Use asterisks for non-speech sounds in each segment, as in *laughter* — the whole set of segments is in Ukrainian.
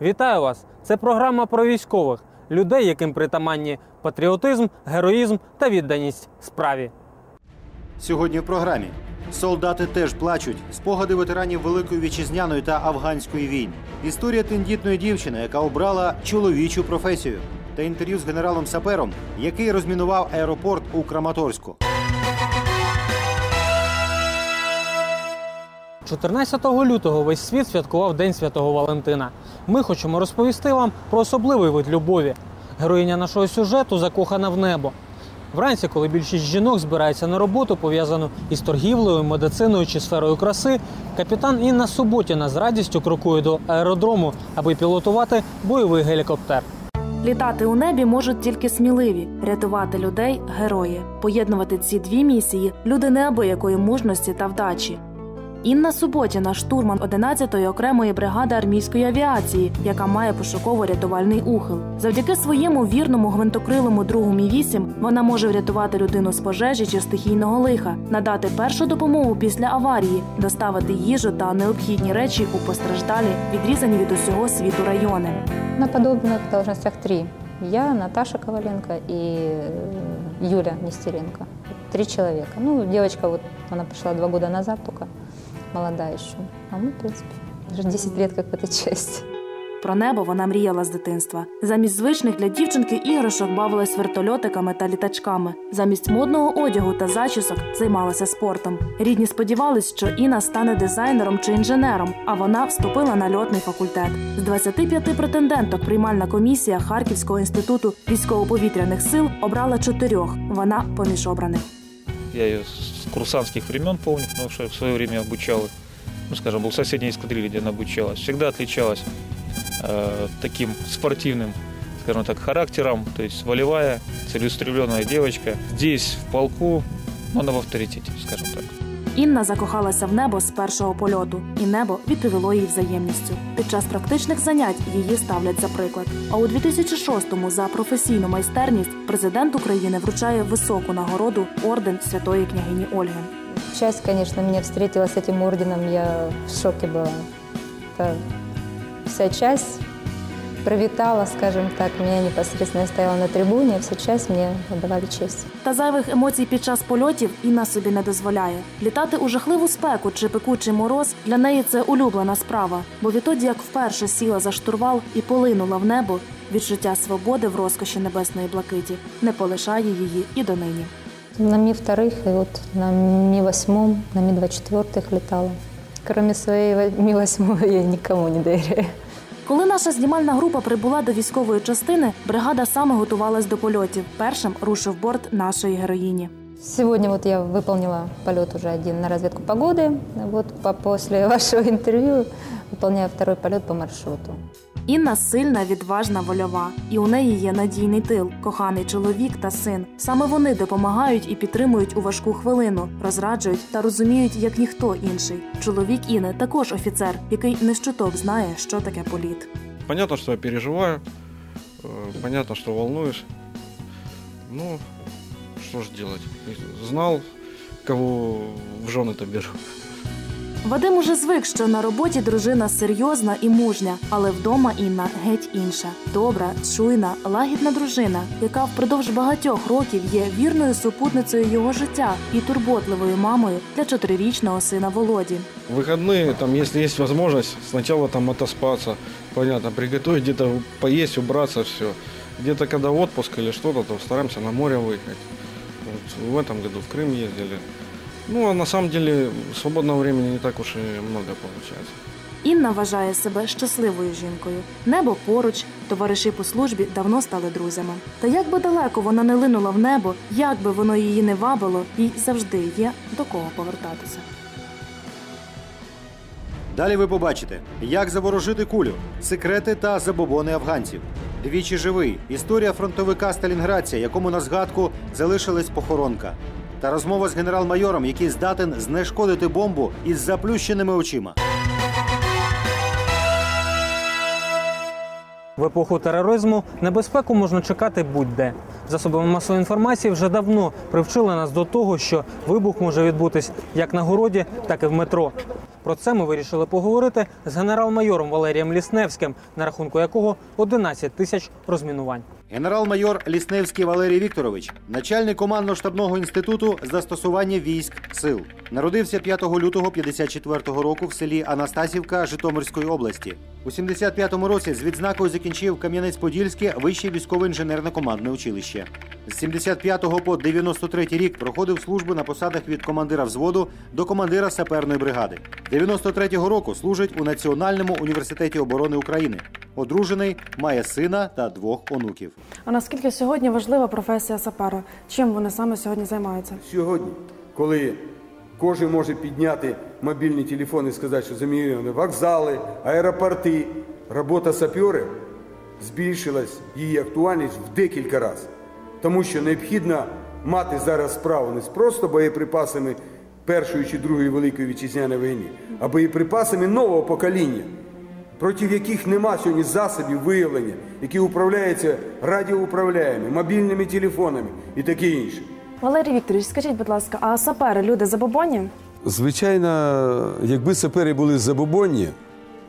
Вітаю вас! Це програма про військових, людей, яким притаманні патріотизм, героїзм та відданість справі. Сьогодні в програмі солдати теж плачуть. Спогади ветеранів Великої вітчизняної та афганської війн. Історія тендітної дівчини, яка обрала чоловічу професію, та інтерв'ю з генералом Сапером, який розмінував аеропорт у Краматорську. 14 лютого весь світ святкував День Святого Валентина. Ми хочемо розповісти вам про особливий вид любові. Героїня нашого сюжету закохана в небо. Вранці, коли більшість жінок збирається на роботу, пов'язану із торгівлею, медициною чи сферою краси, капітан Інна Суботіна з радістю крокує до аеродрому, аби пілотувати бойовий гелікоптер. Літати у небі можуть тільки сміливі, рятувати людей герої. Поєднувати ці дві місії люди неабиякої мужності та вдачі. Інна Суботіна, штурман 11-ї окремої бригади армійської авіації, яка має пошуково-рятувальний ухил. Завдяки своєму вірному гвинтокрилому другу Мі 8 вона може врятувати людину з пожежі чи стихійного лиха, надати першу допомогу після аварії, доставити їжу та необхідні речі у постраждалі, відрізані від усього світу райони. На подобных должностях три. Я, Наташа Коваленко и э, Юля Нестеренко. Три человека. Ну, девочка вот, она пришла два года назад только, молодая еще. А мы, в принципе, уже 10 лет как в этой части. Про небо вона мріяла з дитинства. Замість звичних для дівчинки іграшок бавилась вертольотиками та літачками. Замість модного одягу та зачісок займалася спортом. Рідні сподівались, що Інна стане дизайнером чи інженером, а вона вступила на льотний факультет. З 25 претенденток приймальна комісія Харківського інституту військово-повітряних сил обрала чотирьох. Вона поміж обраних. Я ее с курсантских времен помню, потому что в свое время обучал, ну, скажем, был в соседней эскадрилье, где она обучалась. Всегда отличалась э, таким спортивным, скажем так, характером, то есть волевая, целеустремленная девочка. Здесь, в полку, ну, она в авторитете, скажем так. Інна закохалася в небо з першого польоту, і небо відповіло їй взаємністю. Під час практичних занять її ставлять за приклад. А у 2006-му за професійну майстерність президент України вручає високу нагороду орден святої княгині Ольги. Часть, конечно, меня встретила с этим орденом, я в шоке была. Это вся часть провитала, скажем так, меня непосредственно я стояла на трибуне, а вся часть мне отдавали честь. Та зайвих емоцій під час польотів Інна собі не дозволяє. Літати у жахливу спеку чи пекучий мороз для неї це улюблена справа. Бо відтоді, як вперше сіла за штурвал і полинула в небо, відчуття свободи в розкоші небесної блакиті не полишає її і донині. На Ми-2 и вот на Ми-8, на Ми-24 летала. Кроме своей Ми-8 я никому не доверяю. Коли наша знімальна група прибула до військової частини, бригада саме готувалась до польотів. Першим рушив борт нашої героїні. Сегодня вот я выполнила полет уже один на разведку погоды. Вот по- после *laughs* вашего интервью выполняю второй полет по маршруту. Інна сильна, відважна, вольова, і у неї є надійний тил, коханий чоловік та син. Саме вони допомагають і підтримують у важку хвилину, розраджують та розуміють, як ніхто інший. Чоловік Інни також офіцер, який не щуток знає, що таке політ. Понятно, что я переживаю, э, понятно, что волнуюсь. Ну, что ж делать? Знал, кого в жены-то беру. Вадим уже звик, що на роботі дружина серйозна і мужня, але вдома Інна геть інша. Добра, чуйна, лагідна дружина, яка впродовж багатьох років є вірною супутницею його життя і турботливою мамою для чотирирічного сина Володі. В выходные, там, если есть возможность, сначала там отоспаться, понятно, приготовить где-то поесть, убраться, все. Где-то когда отпуск или что-то, то стараемся на море выехать. Вот в этом году в Крым ездили. Ну, а на самом деле свободного времени не так уж и много получается. Інна вважає себе щасливою жінкою. Небо поруч, товариші по службі давно стали друзями. Та як би далеко вона не линула в небо, як би воно її не вабило, їй завжди є до кого повертатися. Далі ви побачите, як заворожити кулю, секрети та забобони афганців. Двічі живий. Історія фронтовика Сталінградця, якому на згадку залишилась похоронка. Та розмова з генерал-майором, який здатен знешкодити бомбу із заплющеними очима. В епоху тероризму небезпеку можна чекати будь-де. Засобами масової інформації вже давно привчили нас до того, що вибух може відбутись як на городі, так і в метро. Про це ми вирішили поговорити з генерал-майором Валерієм Лісневським, на рахунку якого 11 тисяч розмінувань. Генерал-майор Лісневський Валерій Вікторович, начальник командно-штабного інституту застосування військ сил. Народився 5 лютого 54-го року в селі Анастасівка Житомирської області. У 75-му році з відзнакою закінчив Кам'янець-Подільське вище військове інженерно-командне училище. З 75 по 93 рік проходив службу на посадах від командира взводу до командира саперної бригади. 93-го року служить у Національному університеті оборони України. Одружений, має сина та двох онуків. А наскільки сьогодні важлива професія сапера? Чим вони саме сьогодні займаються? Сьогодні, коли кожен може підняти мобільний телефон і сказати, що замінені вокзали, аеропорти, робота саперів збільшилась її актуальність в декілька разів. Тому що необхідно мати зараз справу не просто боєприпасами Першої чи Другої Великої Вітчизняної війни, а боєприпасами нового покоління, проти яких нема сьогодні засобів виявлення, які управляються радіоуправляями, мобільними телефонами і таке інше. Валерій Вікторович, скажіть, будь ласка, а сапери люди забобонні? Звичайно, якби сапери були забобонні,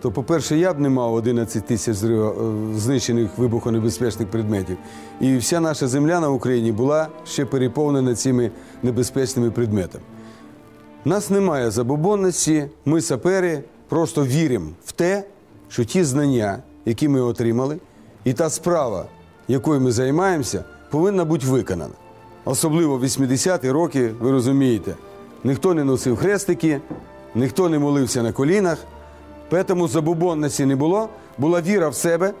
то, по-перше, я б не мав 11 тисяч зрива- е, знищених вибухонебезпечних предметів. І вся наша земля на Україні була ще переповнена цими небезпечними предметами. У нас немає забобонності, ми сапери просто віримо в те, що ті знання, які ми отримали, і та справа, якою ми займаємося, повинна бути виконана. Особливо в 80-ті роки, ви розумієте, ніхто не носив хрестики, ніхто не молився на колінах, тому забобонності не було, була віра в себе,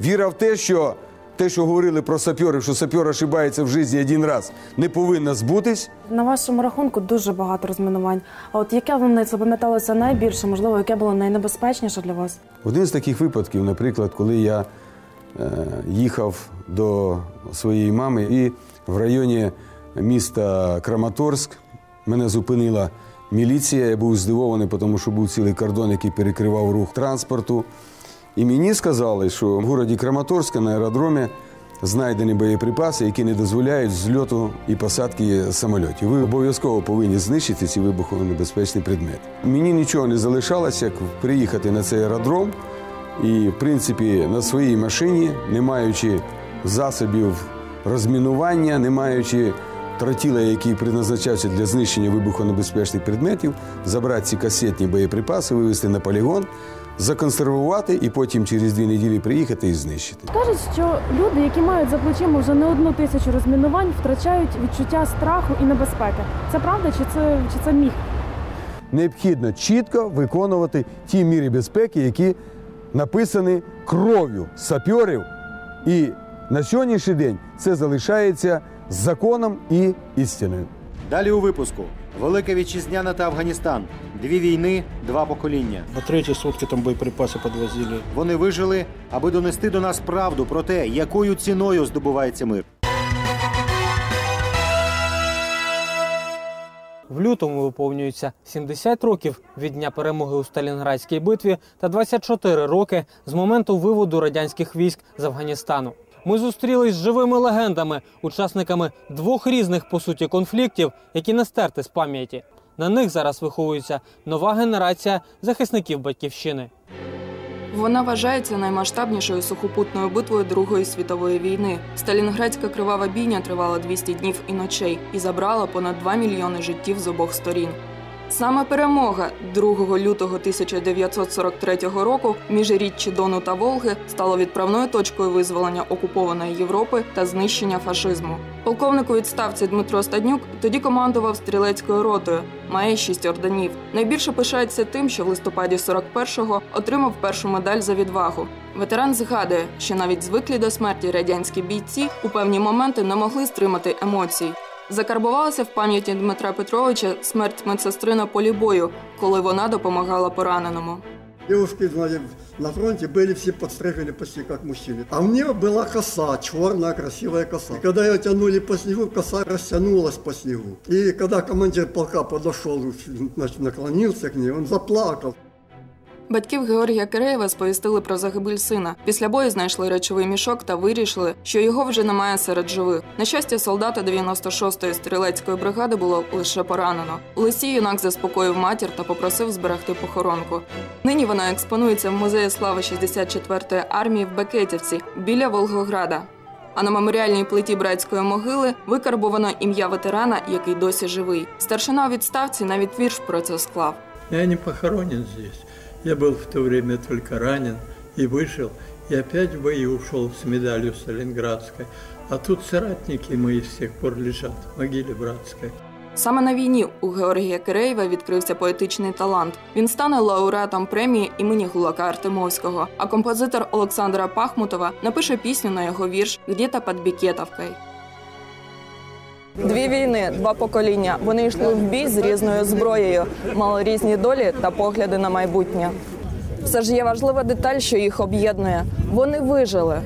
віра в те, що те, що говорили про саперів, що сапер ошибається в житті один раз, не повинна збутись. На вашому рахунку дуже багато розмінувань. А от яке вам запам'яталося найбільше, можливо, яке було найнебезпечніше для вас? Один з таких випадків, наприклад, коли я е, їхав до своєї мами і в районі міста Краматорськ мене зупинила міліція. Я був здивований, тому що був цілий кордон, який перекривав рух транспорту. І мені сказали, що в городі Краматорська на аеродромі знайдені боєприпаси, які не дозволяють зльоту і посадки самольотів. Ви обов'язково повинні знищити ці вибухонебезпечні предмети. Мені нічого не залишалося, як приїхати на цей аеродром і, в принципі, на своїй машині, не маючи засобів розмінування, не маючи тротіла, який призначався для знищення вибухонебезпечних предметів, забрати ці касетні боєприпаси, вивезти на полігон, законсервувати і потім через дві неділі приїхати і знищити. Кажуть, що люди, які мають за плечима вже не одну тисячу розмінувань, втрачають відчуття страху і небезпеки. Це правда чи це, чи це міф? Необхідно чітко виконувати ті міри безпеки, які написані кров'ю саперів. І на сьогоднішній день це залишається законом і істиною. Далі у випуску: Велика Вітчизняна та Афганістан. Дві війни, два покоління. На третьей сутки там боеприпасы подвозили. Вони вижили, аби донести до нас правду про те, якою ціною здобувається мир. В лютому виповнюється 70 років від дня перемоги у Сталінградській битві та 24 роки з моменту виводу радянських військ з Афганістану. Ми зустрілись з живими легендами, учасниками двох різних по суті конфліктів, які не стерти з пам'яті. На них зараз виховується нова генерація захисників батьківщини. Вона вважається наймасштабнішою сухопутною битвою Другої світової війни. Сталінградська кривава бійня тривала 200 днів і ночей і забрала понад 2 мільйони життів з обох сторін. Саме перемога 2 лютого 1943 року між річчі Дону та Волги стала відправною точкою визволення окупованої Європи та знищення фашизму. Полковник у відставці Дмитро Стаднюк тоді командував стрілецькою ротою, має шість орденів. Найбільше пишається тим, що в листопаді 41-го отримав першу медаль за відвагу. Ветеран згадує, що навіть звиклі до смерті радянські бійці у певні моменти не могли стримати емоцій. Закарбувалася в пам'яті Дмитра Петровича смерть медсестри на полі бою, коли вона допомагала пораненому. Девушки знаете, на фронте были все подстрижены почти как мужчины. А мне была коса, черная красивая коса. И когда ее тянули по снегу, коса растянулась по снегу. И когда командир полка подошел, значит, наклонился к ней, он заплакал. Батьків Георгія Киреєва сповістили про загибель сина. Після бою знайшли речовий мішок та вирішили, що його вже немає серед живих. На щастя, солдата 96-ї стрілецької бригади було лише поранено. У листі юнак заспокоїв матір та попросив зберегти похоронку. Нині вона експонується в музеї слави 64-ї армії в Бекетівці біля Волгограда. А на меморіальній плиті братської могили викарбовано ім'я ветерана, який досі живий. Старшина у відставці навіть вірш про це склав. Я не похоронен здесь. Я был в то время только ранен и вышел, и опять в бои ушел с медалью Сталинградской. А тут соратники мои с тех пор лежат в могиле братской. Саме на війні у Георгія Киреєва відкрився поетичний талант. Він стане лауреатом премії імені Гулака Артемовського. А композитор Олександра Пахмутова напише пісню на його вірш «Где-то під Бікетовкою». Дві війни, два покоління. Вони йшли в бій з різною зброєю, мали різні долі та погляди на майбутнє. Все ж є важлива деталь, що їх об'єднує. Вони вижили.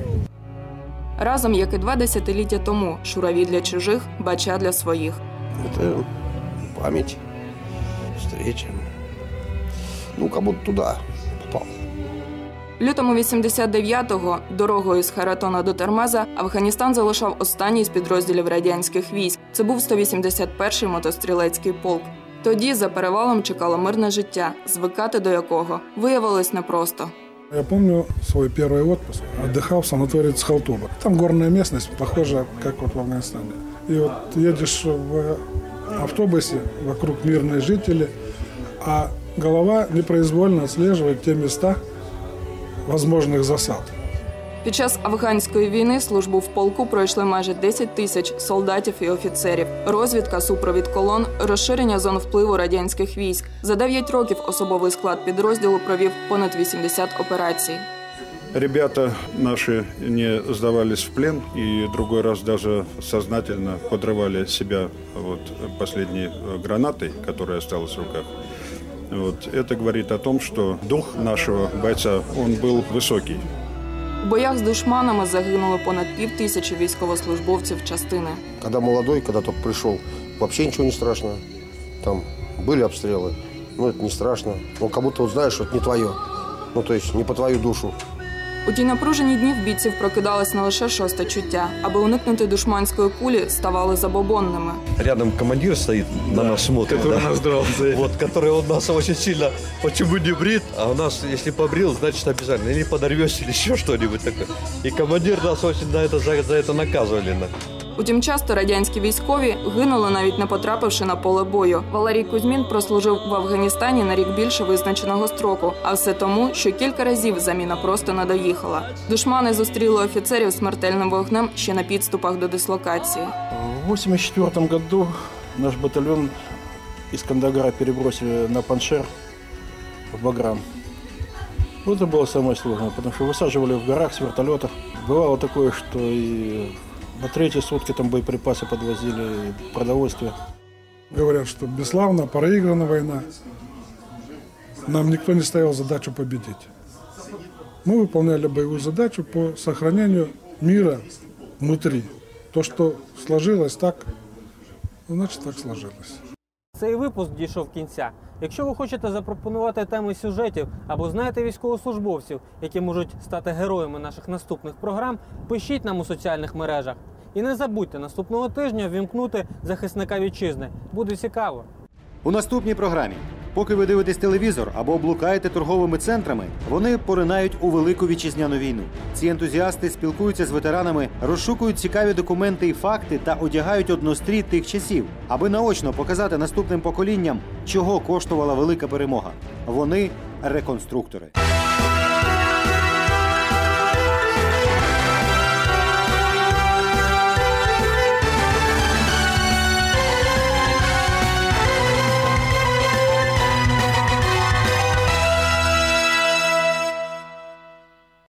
Разом, як і два десятиліття тому, шураві для чужих, бача для своїх. Это память, встреча. Ну, туда попал. Лютому 89-го дорогою з Харатона до Термаза Афганістан залишав останній з підрозділів радянських військ. Це був 181-й мотострілецький полк. Тоді за перевалом чекало мирне життя, звикати до якого виявилось непросто. Я помню свой первый отпуск. Отдыхал в санатории Цхалтуба. Там горная местность, похожа, как вот в Афганистане. И вот едешь в автобусе, вокруг мирные жители, а голова непроизвольно отслеживает те места возможных засад. Під час афганської війни службу в полку пройшли майже 10 тисяч солдатів і офіцерів. Розвідка, супровід колон, розширення зон впливу радянських військ. За 9 років особовий склад підрозділу провів понад 80 операцій. Ребята наши не сдавались в плен и другой раз даже сознательно подрывали себя вот, последней э, гранатой, которая осталась в руках. Вот. Это говорит о том, что дух нашего бойца, он был высокий. У боях з душманами загинуло понад пів тисячі військовослужбовців частини. Когда молодой, когда только пришел, вообще ничего не страшно. Там были обстрелы, но это не страшно. Ну, как будто вот знаешь, что это не твое. Ну, то есть не по твою душу. У ті напружені дні в бійців прокидалось не лише шосте чуття, аби уникнути душманської кулі, ставали забобонними. Рядом командир стоит, на нас смотрит. Который да. нас дрался. Вот, который он нас очень сильно, почему не брит, а у нас, если побрил, значит обязательно. Или подорвешься, или еще что-нибудь такое. И командир нас очень на это, за, за это наказывали. на. Утім, часто радянські військові гинули навіть не потрапивши на поле бою. Валерій Кузьмін прослужив в Афганістані на рік більше визначеного строку, а все тому, що кілька разів заміна просто не доїхала. Душмани зустріли офіцерів смертельним вогнем ще на підступах до дислокації. В 1984 году наш батальон из Кандагара перебросили на Паншер в Баграм. Вот это было самое сложное, потому что высаживали в горах с вертолетов. Бывало такое, что и на третьи сутки там боеприпасы подвозили, продовольствие. Говорят, что бесславно проиграна война. Нам никто не ставил задачу победить. Мы выполняли боевую задачу по сохранению мира внутри. То, что сложилось так, значит так сложилось. Цей випуск дійшов кінця. Якщо ви хочете запропонувати теми сюжетів або знаєте військовослужбовців, які можуть стати героями наших наступних програм, пишіть нам у соціальних мережах. І не забудьте наступного тижня ввімкнути захисника вітчизни. Буде цікаво. У наступній програмі, поки ви дивитесь телевізор або блукаєте торговими центрами, вони поринають у велику вітчизняну війну. Ці ентузіасти спілкуються з ветеранами, розшукують цікаві документи і факти та одягають однострій тих часів, аби наочно показати наступним поколінням, чого коштувала велика перемога. Вони реконструктори.